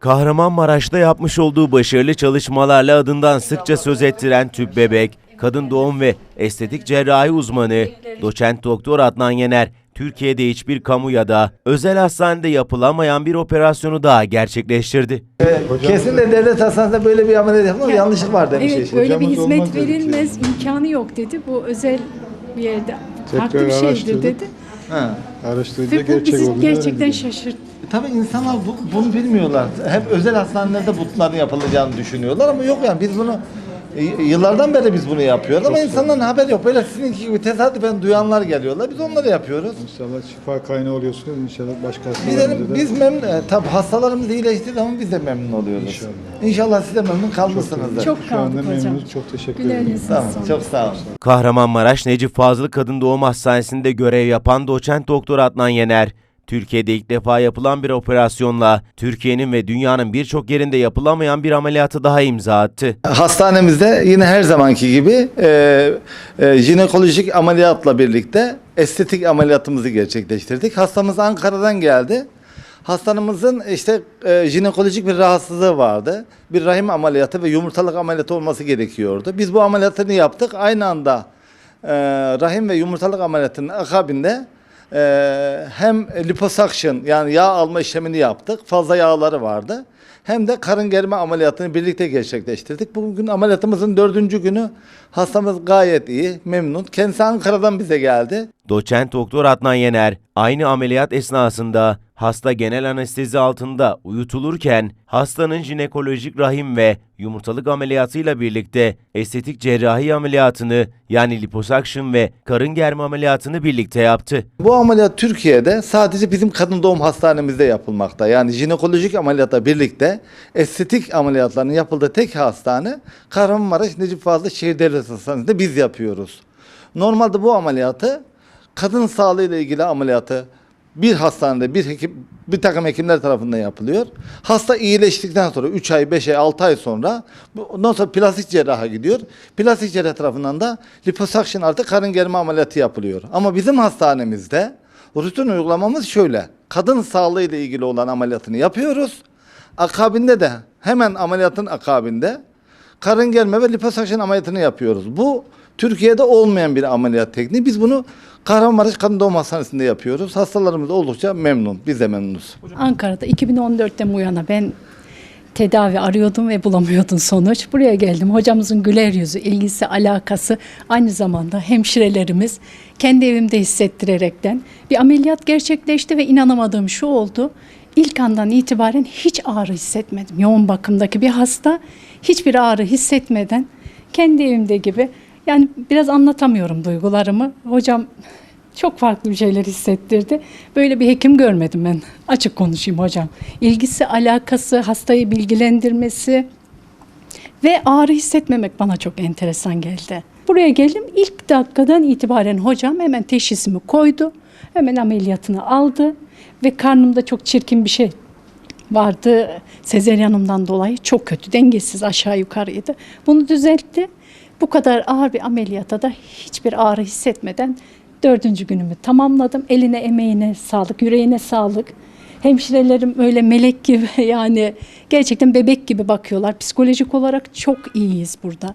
Kahramanmaraş'ta yapmış olduğu başarılı çalışmalarla adından sıkça söz ettiren tüp bebek, kadın doğum ve estetik cerrahi uzmanı doçent doktor Adnan Yener, Türkiye'de hiçbir kamu ya da özel hastanede yapılamayan bir operasyonu daha gerçekleştirdi. Kesinlikle devlet hastanesinde böyle bir ameliyat yapılmaz. Yanlışlık var demiş Evet böyle bir hizmet olmaz dedi verilmez imkanı yok dedi. Bu özel bir yerde farklı Tekrar bir şeydir dedi. Ha. Araştırınca Ve bu gerçek bizi olduğunu gerçekten öğrendik. şaşırttı. Tabii insanlar bu- bunu bilmiyorlar. Hep özel hastanelerde bunların yapılacağını düşünüyorlar ama yok yani biz bunu y- yıllardan beri biz bunu yapıyoruz ama insanların haberi yok. Böyle sizinki gibi tesadüfen duyanlar geliyorlar. Biz onları yapıyoruz. İnşallah şifa kaynağı oluyorsunuz. İnşallah başka Biz, hastalarımıza da biz memnun, e, tabii hastalarımız iyileştiği zaman biz de memnun oluyoruz. İnşallah. İnşallah siz de memnun kalmışsınızdır. Çok Şu anda kaldık hocam. memnunuz. Çok teşekkür ederim. Tamam, sonra. çok sağ olun. Kahramanmaraş Necip Fazıl Kadın Doğum Hastanesi'nde görev yapan doçent doktor Adnan Yener, Türkiye'de ilk defa yapılan bir operasyonla Türkiye'nin ve dünyanın birçok yerinde yapılamayan bir ameliyatı daha imza attı. Hastanemizde yine her zamanki gibi e, e, jinekolojik ameliyatla birlikte estetik ameliyatımızı gerçekleştirdik. Hastamız Ankara'dan geldi. Hastanımızın işte e, jinekolojik bir rahatsızlığı vardı. Bir rahim ameliyatı ve yumurtalık ameliyatı olması gerekiyordu. Biz bu ameliyatını yaptık. Aynı anda e, rahim ve yumurtalık ameliyatının akabinde hem liposuction yani yağ alma işlemini yaptık. Fazla yağları vardı. Hem de karın germe ameliyatını birlikte gerçekleştirdik. Bugün ameliyatımızın dördüncü günü. Hastamız gayet iyi, memnun. Kendisi Ankara'dan bize geldi. Doçent doktor Adnan Yener aynı ameliyat esnasında hasta genel anestezi altında uyutulurken hastanın jinekolojik rahim ve yumurtalık ameliyatıyla birlikte estetik cerrahi ameliyatını yani liposuction ve karın germe ameliyatını birlikte yaptı. Bu ameliyat Türkiye'de sadece bizim kadın doğum hastanemizde yapılmakta. Yani jinekolojik ameliyatla birlikte estetik ameliyatların yapıldığı tek hastane Kahramanmaraş Necip Fazıl Şehir Devlet Hastanesi'nde biz yapıyoruz. Normalde bu ameliyatı kadın sağlığı ile ilgili ameliyatı bir hastanede bir hekim bir takım hekimler tarafından yapılıyor. Hasta iyileştikten sonra 3 ay, 5 ay, 6 ay sonra ondan sonra plastik cerraha gidiyor. Plastik cerrah tarafından da liposuction artı karın germe ameliyatı yapılıyor. Ama bizim hastanemizde rutin uygulamamız şöyle. Kadın sağlığı ile ilgili olan ameliyatını yapıyoruz. Akabinde de hemen ameliyatın akabinde karın germe ve liposuction ameliyatını yapıyoruz. Bu Türkiye'de olmayan bir ameliyat tekniği. Biz bunu Kahramanmaraş Kadın Doğum Hastanesi'nde yapıyoruz. Hastalarımız oldukça memnun. Biz de memnunuz. Ankara'da 2014'ten bu ben tedavi arıyordum ve bulamıyordum sonuç. Buraya geldim. Hocamızın güler yüzü, ilgisi, alakası aynı zamanda hemşirelerimiz kendi evimde hissettirerekten bir ameliyat gerçekleşti ve inanamadığım şu oldu. İlk andan itibaren hiç ağrı hissetmedim. Yoğun bakımdaki bir hasta hiçbir ağrı hissetmeden kendi evimde gibi yani biraz anlatamıyorum duygularımı. Hocam çok farklı bir şeyler hissettirdi. Böyle bir hekim görmedim ben. Açık konuşayım hocam. İlgisi, alakası, hastayı bilgilendirmesi ve ağrı hissetmemek bana çok enteresan geldi. Buraya geldim ilk dakikadan itibaren hocam hemen teşhisimi koydu. Hemen ameliyatını aldı ve karnımda çok çirkin bir şey vardı. Sezeryanımdan dolayı çok kötü, dengesiz aşağı yukarıydı. Bunu düzeltti. Bu kadar ağır bir ameliyata da hiçbir ağrı hissetmeden dördüncü günümü tamamladım. Eline emeğine sağlık, yüreğine sağlık. Hemşirelerim öyle melek gibi yani gerçekten bebek gibi bakıyorlar. Psikolojik olarak çok iyiyiz burada.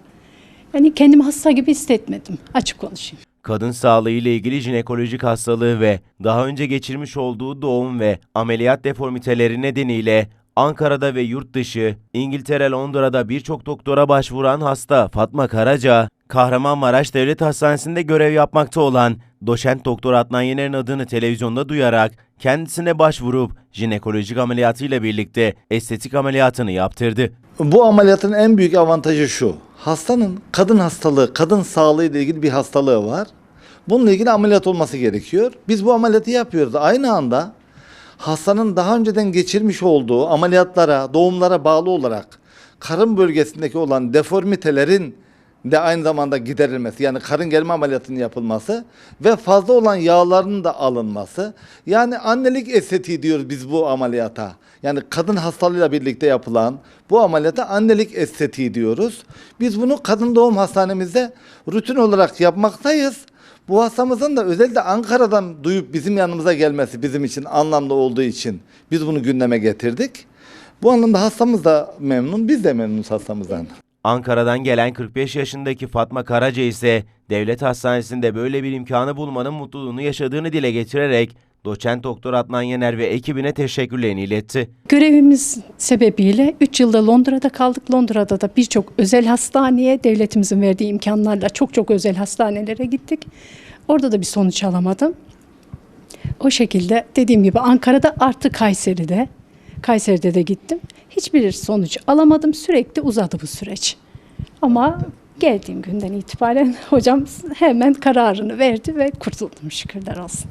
Yani kendimi hasta gibi hissetmedim. Açık konuşayım. Kadın sağlığı ile ilgili jinekolojik hastalığı ve daha önce geçirmiş olduğu doğum ve ameliyat deformiteleri nedeniyle Ankara'da ve yurt dışı, İngiltere, Londra'da birçok doktora başvuran hasta Fatma Karaca, Kahramanmaraş Devlet Hastanesi'nde görev yapmakta olan doçent doktor Adnan Yener'in adını televizyonda duyarak kendisine başvurup jinekolojik ameliyatıyla birlikte estetik ameliyatını yaptırdı. Bu ameliyatın en büyük avantajı şu. Hastanın kadın hastalığı, kadın sağlığı ile ilgili bir hastalığı var. Bununla ilgili ameliyat olması gerekiyor. Biz bu ameliyatı yapıyoruz. Aynı anda hastanın daha önceden geçirmiş olduğu ameliyatlara, doğumlara bağlı olarak karın bölgesindeki olan deformitelerin de aynı zamanda giderilmesi yani karın germe ameliyatının yapılması ve fazla olan yağların da alınması. Yani annelik estetiği diyoruz biz bu ameliyata. Yani kadın hastalığıyla birlikte yapılan bu ameliyata annelik estetiği diyoruz. Biz bunu kadın doğum hastanemizde rutin olarak yapmaktayız. Bu hastamızın da özellikle Ankara'dan duyup bizim yanımıza gelmesi bizim için anlamlı olduğu için biz bunu gündeme getirdik. Bu anlamda hastamız da memnun, biz de memnunuz hastamızdan. Ankara'dan gelen 45 yaşındaki Fatma Karaca ise devlet hastanesinde böyle bir imkanı bulmanın mutluluğunu yaşadığını dile getirerek doçent doktor Adnan Yener ve ekibine teşekkürlerini iletti. Görevimiz sebebiyle 3 yılda Londra'da kaldık. Londra'da da birçok özel hastaneye devletimizin verdiği imkanlarla çok çok özel hastanelere gittik. Orada da bir sonuç alamadım. O şekilde dediğim gibi Ankara'da artı Kayseri'de. Kayseri'de de gittim. Hiçbir sonuç alamadım. Sürekli uzadı bu süreç. Ama geldiğim günden itibaren hocam hemen kararını verdi ve kurtuldum şükürler olsun.